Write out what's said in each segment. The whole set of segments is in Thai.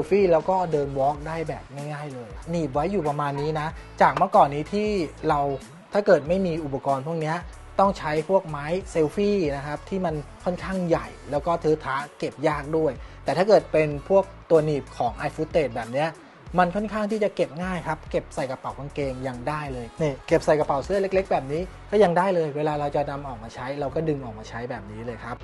ลฟี่แล้วก็เดินวอล์กได้แบบง่ายๆเลยหนีบไว้อยู่ประมาณนี้นะ จากเมื่อก่อนนี้ที่เราถ้าเกิดไม่มีอุปกรณ์พวกนี้ต้องใช้พวกไม้เซลฟี่นะครับที่มันค่อนข้างใหญ่ แล้วก็เทอะทะเก็บยากด้วย แต่ถ้าเกิดเป็นพวกตัวหนีบของ i f o o t a g e แบบนี้มันค่อนข้างที่จะเก็บง่ายครับ เก็บใส่กระเป๋ากางเกงยังได้เลยนี่เก็บใส่กระเป๋าเสื้อเล็ก ๆ แบบนี้ก็ยังได้เลย เวลาเราจะนำออกมาใช้ เราก็ดึงออกมาใช้แบบนี้เลยครับ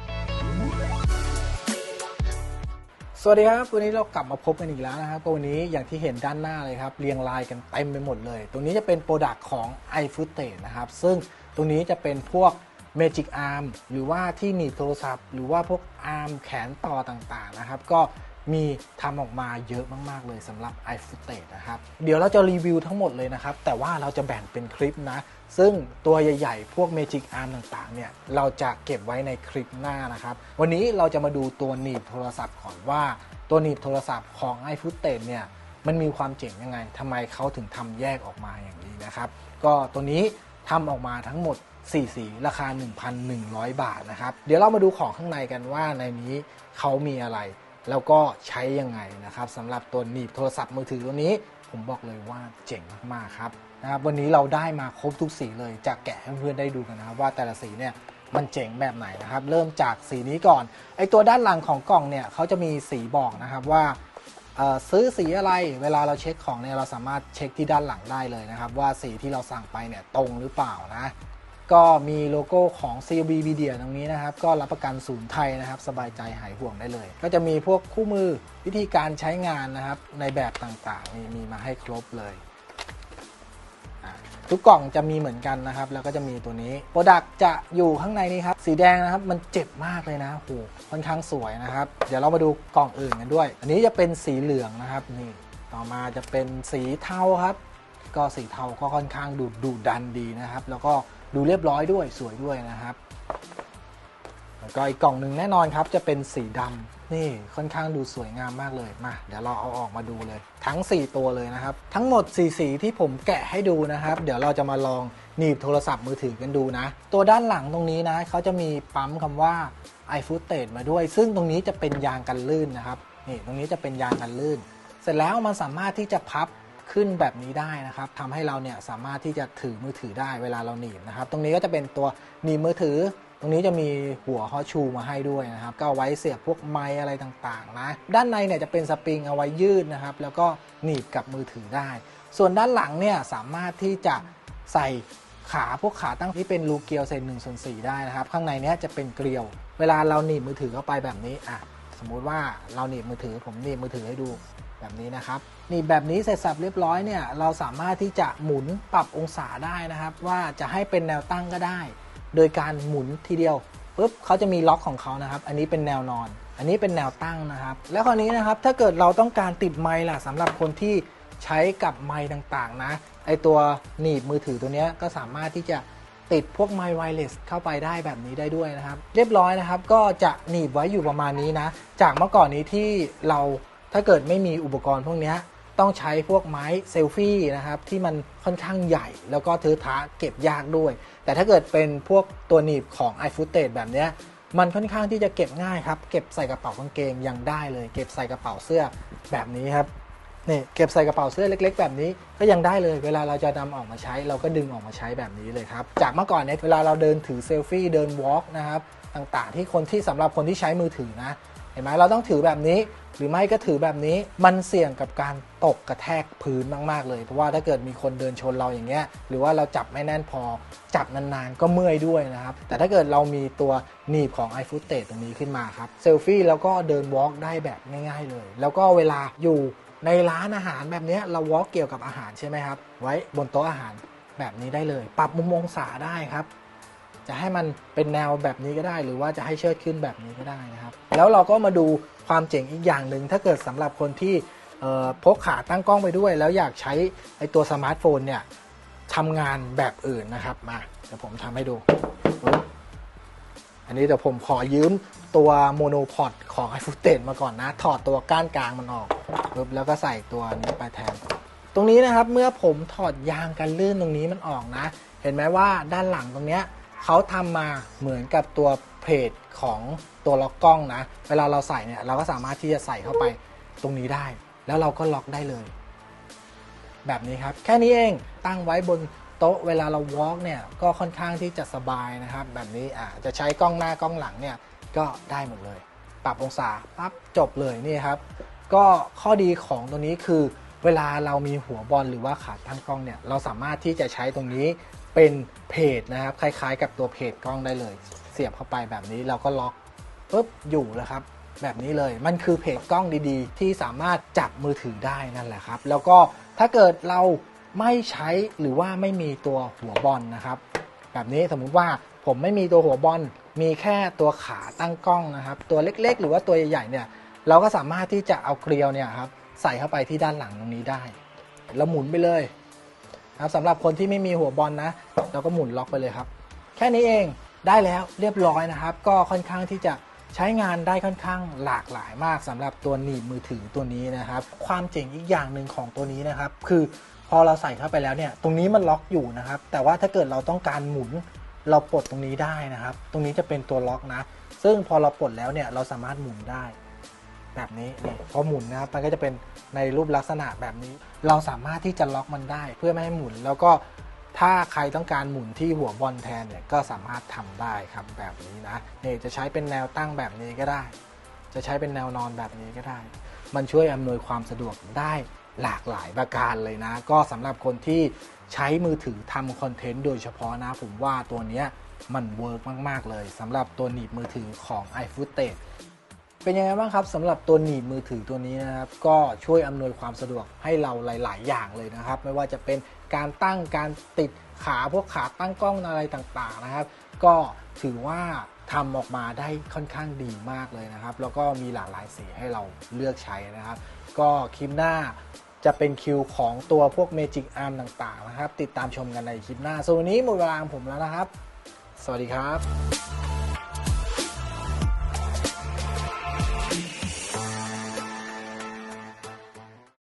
สวัสดีครับ วันนี้เรากลับมาพบกันอีกแล้วนะครับวันนี้อย่างที่เห็นด้านหน้าเลยครับ เรียงรายกันเต็มไปหมดเลย ตรงนี้จะเป็นโปรดักต์ของ i f o o t a g e นะครับ ซึ่งตรงนี้จะเป็นพวก Magic Arm หรือว่าที่หนีบโทรศัพท์ หรือว่าพวก Arm แขนต่อต่างๆนะครับ ก็ มีทำออกมาเยอะมาก ๆ เลยสำหรับ i f o o t a g e นะครับ เดี๋ยวเราจะรีวิวทั้งหมดเลยนะครับ แต่ว่าเราจะแบ่งเป็นคลิปนะ ซึ่งตัวใหญ่ ๆ พวก Magic Arm ต่างๆ เนี่ย เราจะเก็บไว้ในคลิปหน้านะครับ วันนี้เราจะมาดูตัวหนีบโทรศัพท์ก่อนว่า ตัวหนีบโทรศัพท์ของ i f o o t a g e เนี่ยมันมีความเจ๋งยังไงทำไมเขาถึงทำแยกออกมาอย่างนี้นะครับ ก็ตัวนี้ทำออกมาทั้งหมด4สีราคา 1,100 บาทนะครับ เดี๋ยวเรามาดูของข้างในกันว่าในนี้เขามีอะไร แล้วก็ใช้ยังไงนะครับสำหรับตัวหนีบโทรศัพท์มือถือตัวนี้ ผมบอกเลยว่าเจ๋งมากๆครับนะครับวันนี้เราได้มาครบทุกสีเลยจะแกะให้เพื่อนได้ดูกันนะครับว่าแต่ละสีเนี่ยมันเจ๋งแบบไหนนะครับ เริ่มจากสีนี้ก่อนไอตัวด้านหลังของกล่องเนี่ยเขาจะมีสีบอกนะครับว่าซื้อสีอะไรเวลาเราเช็คของเนี่ยเราสามารถเช็คที่ด้านหลังได้เลยนะครับ ว่าสีที่เราสั่งไปเนี่ยตรงหรือเปล่านะ ก็มีโลโก้ของ CB Media ตรงนี้นะครับ ก็รับประกันศูนย์ไทยนะครับ สบายใจหายห่วงได้เลย ก็จะมีพวกคู่มือวิธีการใช้งานนะครับ ในแบบต่างๆนี่มีมาให้ครบเลย ทุกกล่องจะมีเหมือนกันนะครับ แล้วก็จะมีตัวนี้โปรดักจะอยู่ข้างในนี้ครับ สีแดงนะครับ มันเจ็บมากเลยนะโหค่อนข้างสวยนะครับ เดี๋ยวเรามาดูกล่องอื่นกันด้วย อันนี้จะเป็นสีเหลืองนะครับนี่ต่อมาจะเป็นสีเทาครับ ก็สีเทาก็ค่อนข้างดูดูดันดีนะครับ แล้วก็ ดูเรียบร้อยด้วยสวยด้วยนะครับแล้วก็อีกกล่องหนึ่งแน่นอนครับจะเป็นสีดำนี่ค่อนข้างดูสวยงามมากเลยมาเดี๋ยวเราเอาออกมาดูเลย ทั้ง 4 ตัวเลยนะครับ ทั้งหมด4สีที่ผมแกะให้ดูนะครับ เดี๋ยวเราจะมาลองหนีบโทรศัพท์มือถือกันดูนะ ตัวด้านหลังตรงนี้นะเขาจะมีปั๊มคำว่า i f o o t a g e มาด้วย ซึ่งตรงนี้จะเป็นยางกันลื่นนะครับนี่ตรงนี้จะเป็นยางกันลื่น เสร็จแล้วมันสามารถที่จะพับ ขึ้นแบบนี้ได้นะครับทำให้เราเนี่ยสามารถที่จะถือมือถือได้เวลาเราหนีบนะครับ ตรงนี้ก็จะเป็นตัวหนีบมือถือ ตรงนี้จะมีหัวฮอชูมาให้ด้วยนะครับ ก็เอาไว้เสียบพวกไม้อะไรต่างๆนะ ด้านในเนี่ยจะเป็นสปริงเอาไว้ยืดนะครับ แล้วก็หนีบกับมือถือได้ ส่วนด้านหลังเนี่ยสามารถที่จะใส่ขาพวกขาตั้งที่เป็นรูเกลียวเศษหนึ่งส่วนสี่ได้นะครับ ข้างในเนี้ยจะเป็นเกลียว เวลาเราหนีบมือถือเข้าไปแบบนี้อะสมมุติว่าเราหนีบมือถือผมหนีบมือถือให้ดู แบบนี้นะครับ นีบแบบนี้เสร็จสับเรียบร้อยเนี่ยเราสามารถที่จะหมุนปรับองศาได้นะครับ ว่าจะให้เป็นแนวตั้งก็ได้ โดยการหมุนทีเดียวปุ๊บเขาจะมีล็อกของเขานะครับ อันนี้เป็นแนวนอน อันนี้เป็นแนวตั้งนะครับ แล้วคราวนี้นะครับถ้าเกิดเราต้องการติดไมค์ล่ะสำหรับคนที่ใช้กับไมค์ต่างๆนะไอตัวหนีบมือถือตัวเนี้ยก็สามารถที่จะติดพวกไมค์ไวเลสเข้าไปได้แบบนี้ได้ด้วยนะครับ เรียบร้อยนะครับก็จะหนีบไว้อยู่ประมาณนี้นะ จากเมื่อก่อนนี้ที่เรา ถ้าเกิดไม่มีอุปกรณ์พวกนี้ต้องใช้พวกไม้เซลฟี่นะครับที่มันค่อนข้างใหญ่ แล้วก็เทอะทะเก็บยากด้วย แต่ถ้าเกิดเป็นพวกตัวหนีบของ i f o o t a g e แบบนี้มันค่อนข้างที่จะเก็บง่ายครับ เก็บใส่กระเป๋ากางเกงยังได้เลย เก็บใส่กระเป๋าเสื้อแบบนี้ครับนี่เก็บใส่กระเป๋าเสื้อเล็ก ๆ แบบนี้ก็ยังได้เลย เวลาเราจะนำออกมาใช้ เราก็ดึงออกมาใช้แบบนี้เลยครับ จากเมื่อก่อนเนี่ยเวลาเราเดินถือเซลฟี่เดินวอล์กนะครับต่างๆ ที่คนที่สำหรับคนที่ใช้มือถือนะ ห็นไหมเราต้องถือแบบนี้ หรือไม่ก็ถือแบบนี้มันเสี่ยงกับการตกกระแทกพื้นมาก ๆ เลย เพราะว่าถ้าเกิดมีคนเดินชนเราอย่างเงี้ยหรือว่าเราจับไม่แน่นพอจับนานๆก็เมื่อยด้วยนะครับ แต่ถ้าเกิดเรามีตัวหนีบของ i f o o t a g e ตรงนี้ขึ้นมาครับเซลฟี่แล้วก็เดินวอล์กได้แบบง่าย ๆ เลย แล้วก็เวลาอยู่ในร้านอาหารแบบเนี้ยเราวอล์กเกี่ยวกับอาหารใช่ไหมครับไว้บนโต๊ะอาหารแบบนี้ได้เลย ปรับมุมองศาได้ครับ จะให้มันเป็นแนวแบบนี้ก็ได้ หรือว่าจะให้เชิดขึ้นแบบนี้ก็ได้นะครับ แล้วเราก็มาดูความเจ๋งอีกอย่างหนึ่งถ้าเกิดสำหรับคนที่พกขาตั้งกล้องไปด้วย แล้วอยากใช้ไอตัวสมาร์ทโฟนเนี่ยทำงานแบบอื่นนะครับมาเดี๋ยวผมทำให้ดู อันนี้เดี๋ยวผมขอยืมตัวโมโนพอดของ i f o o t a g e มาก่อนนะ ถอดตัวก้านกลางมันออกปึ๊บแล้วก็ใส่ตัวนี้ไปแทน ตรงนี้นะครับเมื่อผมถอดยางกันลื่นตรงนี้มันออกนะ เห็นไหมว่าด้านหลังตรงเนี้ย เขาทำมาเหมือนกับตัวเพจของตัวล็อกกล้องนะ เวลาเราใส่เนี่ยเราก็สามารถที่จะใส่เข้าไปตรงนี้ได้ แล้วเราก็ล็อกได้เลย แบบนี้ครับ แค่นี้เองตั้งไว้บนโต๊ะเวลาเราวอล์กเนี่ยก็ค่อนข้างที่จะสบายนะครับ แบบนี้อ่าจะใช้กล้องหน้ากล้องหลังเนี่ยก็ได้หมดเลย ปรับองศาปั๊บจบเลยนี่ครับ ก็ข้อดีของตัวนี้คือเวลาเรามีหัวบอลหรือว่าขาตั้งกล้องเนี่ยเราสามารถที่จะใช้ตรงนี้ เป็นเพจนะครับ คล้ายๆ กับตัวเพจกล้องได้เลย เสียบเข้าไปแบบนี้เราก็ล็อกปุ๊บอยู่แล้วครับ แบบนี้เลยมันคือเพจกล้องดีๆ ที่สามารถจับมือถือได้นั่นแหละครับ แล้วก็ถ้าเกิดเราไม่ใช้หรือว่าไม่มีตัวหัวบอลนะครับ แบบนี้สมมุติว่าผมไม่มีตัวหัวบอล มีแค่ตัวขาตั้งกล้องนะครับ ตัวเล็กๆ หรือว่าตัวใหญ่ๆเนี่ยเราก็สามารถที่จะเอาเกลียวเนี่ยครับใส่เข้าไปที่ด้านหลังตรงนี้ได้ แล้วหมุนไปเลย นะครับสำหรับคนที่ไม่มีหัวบอลนะ เราก็หมุนล็อกไปเลยครับ แค่นี้เองได้แล้วเรียบร้อยนะครับ ก็ค่อนข้างที่จะใช้งานได้ค่อนข้างหลากหลายมากสำหรับตัวหนีบมือถือตัวนี้นะครับ ความเจ๋งอีกอย่างหนึ่งของตัวนี้นะครับ คือพอเราใส่เข้าไปแล้วเนี่ย ตรงนี้มันล็อกอยู่นะครับ แต่ว่าถ้าเกิดเราต้องการหมุนเราปลดตรงนี้ได้นะครับ ตรงนี้จะเป็นตัวล็อกนะ ซึ่งพอเราปลดแล้วเนี่ยเราสามารถหมุนได้ แบบนี้นี่พอหมุนนะครับมันก็จะเป็นในรูปลักษณะแบบนี้ เราสามารถที่จะล็อกมันได้เพื่อไม่ให้หมุน แล้วก็ถ้าใครต้องการหมุนที่หัวบอลแทนเนี่ยก็สามารถทำได้ครับแบบนี้นะนี่จะใช้เป็นแนวตั้งแบบนี้ก็ได้ จะใช้เป็นแนวนอนแบบนี้ก็ได้ มันช่วยอำนวยความสะดวกได้หลากหลายประการเลยนะ ก็สำหรับคนที่ใช้มือถือทำคอนเทนต์โดยเฉพาะนะ ผมว่าตัวเนี้ยมันเวิร์กมาก ๆ เลยสำหรับตัวหนีบมือถือของ iFootage เป็นยังไงบ้างครับสำหรับตัวหนีบมือถือตัวนี้นะครับก็ช่วยอำนวยความสะดวกให้เราหลาย ๆ อย่างเลยนะครับ ไม่ว่าจะเป็นการตั้งการติดขาพวกขาตั้งกล้องอะไรต่าง ๆ นะครับ ก็ถือว่าทำออกมาได้ค่อนข้างดีมากเลยนะครับ แล้วก็มีหลากหลายสีให้เราเลือกใช้นะครับ ก็คลิปหน้าจะเป็นคิวของตัวพวก Magic Arm ต่าง ๆ นะครับ ติดตามชมกันในคลิปหน้าส่วนวันนี้หมดเวลาของผมแล้วนะครับ สวัสดีครับ